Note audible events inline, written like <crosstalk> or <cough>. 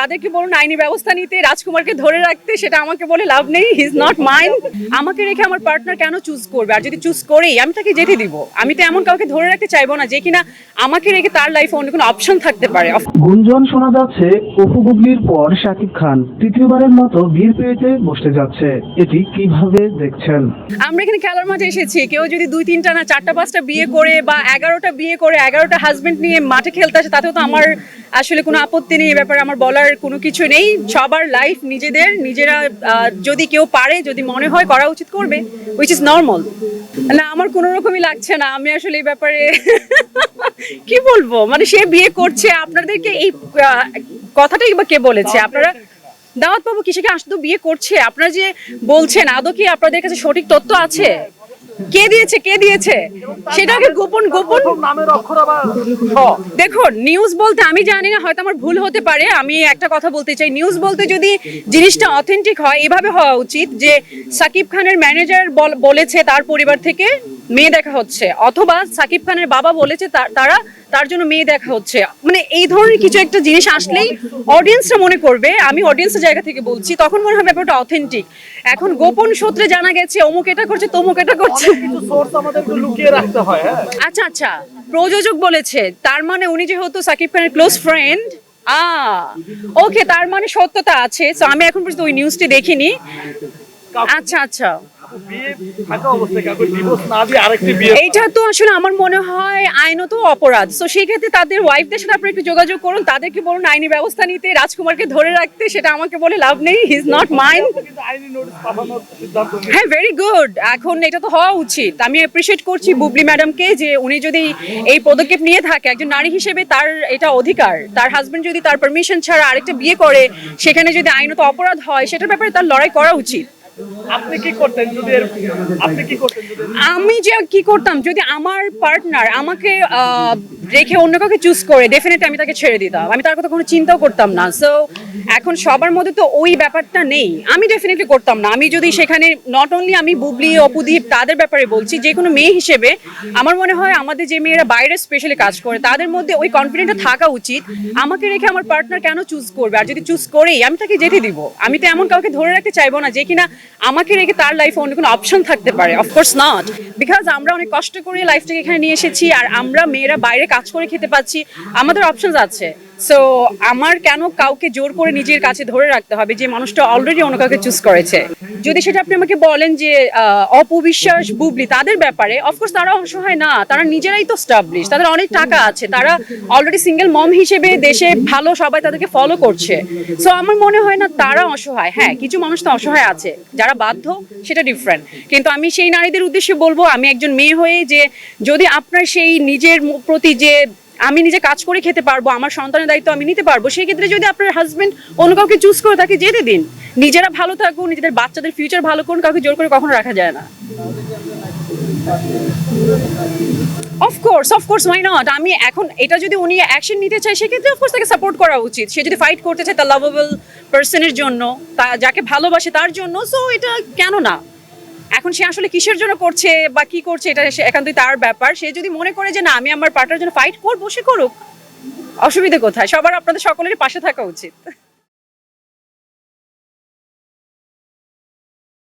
তাদেরকে বলুন আইনি ব্যবস্থা নিতে রাজকুমারকে ধরে রাখতে সেটা আমাকে বলে লাভ নেই হিজ নট মাইন্ড আমাকে রেখে আমার পার্টনার কেন চুজ করবে? আর যদি চুজ করেই আমি তাকে যেতে দিব। আমি তো এমন কাউকে ধরে রাখতে চাইব না যে কিনা আমাকে রেখে তার লাইফে অন্য কোনো অপশন থাকতে পারে। গুঞ্জন শোনা যাচ্ছে অপু বুবলির পর শাকিব খান তৃতীয়বারের মতো বিয়ের পেয়েতে বসতে যাচ্ছে। এটি কীভাবে দেখছেন? আমরা এখানে খেলার মাঠে এসেছি। কেউ যদি দুই তিনটা না চারটা পাঁচটা বিয়ে করে বা এগারোটা বিয়ে করে এগারোটা হাজবেন্ড নিয়ে মাঠে খেলতে আসে তাতেও তো আমার আসলে কোনো আপত্তি নেই। এ ব্যাপারে আমার বলার কোনো কিছু নেই সবার লাইফ নিজেদের নিজেরা যদি কেউ পারে যদি মনে হয় করা উচিত করবে উইচ ইজ নর্মাল না আমার কোনো রকমই লাগছে না আমি আসলে এই ব্যাপারে <laughs> কি বলব? মানে সে বিয়ে করছে আপনাদেরকে এই কথাটাই বা কে বলেছে? আপনারা দাওয়াত বাবু কিসেকে আসতো বিয়ে করছে? আপনারা যে বলছেন আদৌ কি আপনাদের কাছে সঠিক তথ্য আছে? কে দিয়েছে কে দিয়েছে? সেটাকে গোপন গোপন। নামের অক্ষর আবার দেখুন নিউজ বলতে আমি জানি না হয়তো আমার ভুল হতে পারে। আমি একটা কথা বলতে চাই নিউজ বলতে যদি জিনিসটা অথেন্টিক হয় এভাবে হওয়া উচিত যে সাকিব খানের ম্যানেজার বলেছে তার পরিবার থেকে মেয়ে দেখা হচ্ছে। অথবা সাকিব খানের বাবা বলেছে তারা তার জন্য মেয়ে দেখা হচ্ছে। মানে এই ধরনের কিছু একটা জিনিস আসলেই অডিয়েন্সরা মনে করবে। আমি অডিয়েন্সের জায়গা থেকে বলছি তখন মনে হয় ব্যাপারটা অথেন্টিক এখন গোপন সূত্রে জানা গেছে অমুক এটা করছে তমুক এটা করছে। হয় আচ্ছা আচ্ছা। প্রযোজক বলেছে তার মানে উনি যেহেতু সাকিব খানের ক্লোজ ফ্রেন্ড আ ওকে তার মানে সত্যতা আছে। তো আমি এখন পর্যন্ত ওই নিউজটি দেখিনি। আচ্ছা আচ্ছা। এইটা তো আসলে আমার মনে হয় আইনত অপরাধ। তো সেই ক্ষেত্রে তাদের ওয়াইফদের সাথে আপনারা একটু যোগাযোগ করুন তাদেরকে বলুন আইনি ব্যবস্থা নিতে রাজকুমারকে ধরে রাখতে সেটা আমাকে বলে লাভ নেই হিজ নট মাইন্ড। হ্যাঁ ভেরি গুড এখন এটা তো হওয়া উচিত। আমি অ্যাপ্রিসিয়েট করছি বুবলি ম্যাডামকে যে উনি যদি এই পদক্ষেপ নিয়ে থাকে একজন নারী হিসেবে তার এটা অধিকার। তার হাজবেন্ড যদি তার পারমিশন ছাড়া আরেকটা বিয়ে করে সেখানে যদি আইনত অপরাধ হয় সেটার ব্যাপারে তার লড়াই করা উচিত। আপনি কি করতেন যদি আপনি কি করতেন আমি যে কি করতাম? যদি আমার পার্টনার আমাকে আহ, রেখে অন্য কাউকে চুজ করে ডেফিনেটলি আমি তাকে ছেড়ে দিতাম। আমি তার কথা কোনো চিন্তাও করতাম না। সো এখন সবার মধ্যে তো ওই ব্যাপারটা নেই। আমি ডেফিনেটলি করতাম না। আমি যদি সেখানে নট অনলি আমি বুবলি, অপুদীপ তাদের ব্যাপারে বলছি, যে কোনো মেয়ে হিসেবে আমার মনে হয় আমাদের যে মেয়েরা বাইরে স্পেশালি কাজ করে, তাদের মধ্যে ওই কনফিডেন্টটা থাকা উচিত। আমাকে রেখে আমার পার্টনার কেন চুজ করবে? আর যদি চুজ করেই, আমি তাকে যেতে দিব। আমি তো এমন কাউকে ধরে রাখতে চাইব না যে কিনা আমাকে রেখে তার লাইফে অন্য কোনো অপশন থাকতে পারে। অফকোর্স নট বিকজ আমরা অনেক কষ্ট করে লাইফটাকে এখানে নিয়ে এসেছি, আর আমরা মেয়েরা বাইরে কাজ করে খেতে পাচ্ছি। আমাদের অপশনস আছে। সো আমার কেন কাউকে জোর করে নিজের কাছে ধরে রাখতে হবে? যে মানুষটা অলরেডি অন্য কাউকে চুজ করেছে। যদি সেটা আপনি আমাকে বলেন যে অপবিশ্বাস, বুবলি, তাদের ব্যাপারে অফকোর্স তারা অসহায় না। তারা নিজেরাই তো স্টাবলিশ তাদের অনেক টাকা আছে। তারা অলরেডি সিঙ্গেল মম হিসেবে দেশে ভালো সবাই তাদেরকে ফলো করছে। সো আমার মনে হয় না তারা অসহায়। হ্যাঁ কিছু মানুষ তো অসহায় আছে। যারা বাধ্য, সেটা ডিফারেন্ট কিন্তু আমি সেই নারীদের উদ্দেশ্যে বলব, আমি একজন মেয়ে হয়ে যে, যদি আপনার সেই নিজের প্রতি যে আমি নিজে কাজ করে খেতে পারব, আমার সন্তানের দায়িত্ব আমি নিতে পারব, সেই ক্ষেত্রে যদি আপনার হাজবেন্ড অন্য কাউকে চুজ করে তাকে যেতে দিন। নিজেরা ভালো থাকুন, নিজেদের বাচ্চাদের ফিউচার ভালো করুন, কাউকে জোর করে কখনো রাখা যায় না। অফকোর্স অফকোর্স ওয়াই নট আমি এখন এটা যদি উনি অ্যাকশন নিতে চায়, সেক্ষেত্রে অফকোর্স তাকে সাপোর্ট করা উচিত। সে যদি ফাইট করতে চায়, তার লাভেবল পার্সনের জন্য, তা যাকে ভালোবাসে তার জন্য সো এটা কেন না? এখন সে আসলে কিসের জন্য করছে বা কি করছে, এটা একান্তই তার ব্যাপার। সে যদি মনে করে যে, না, আমি আমার পার্টনার জন্য ফাইট করব, সে করুক। অসুবিধে কোথায়? সবার আপনাদের সকলেরই পাশে থাকা উচিত।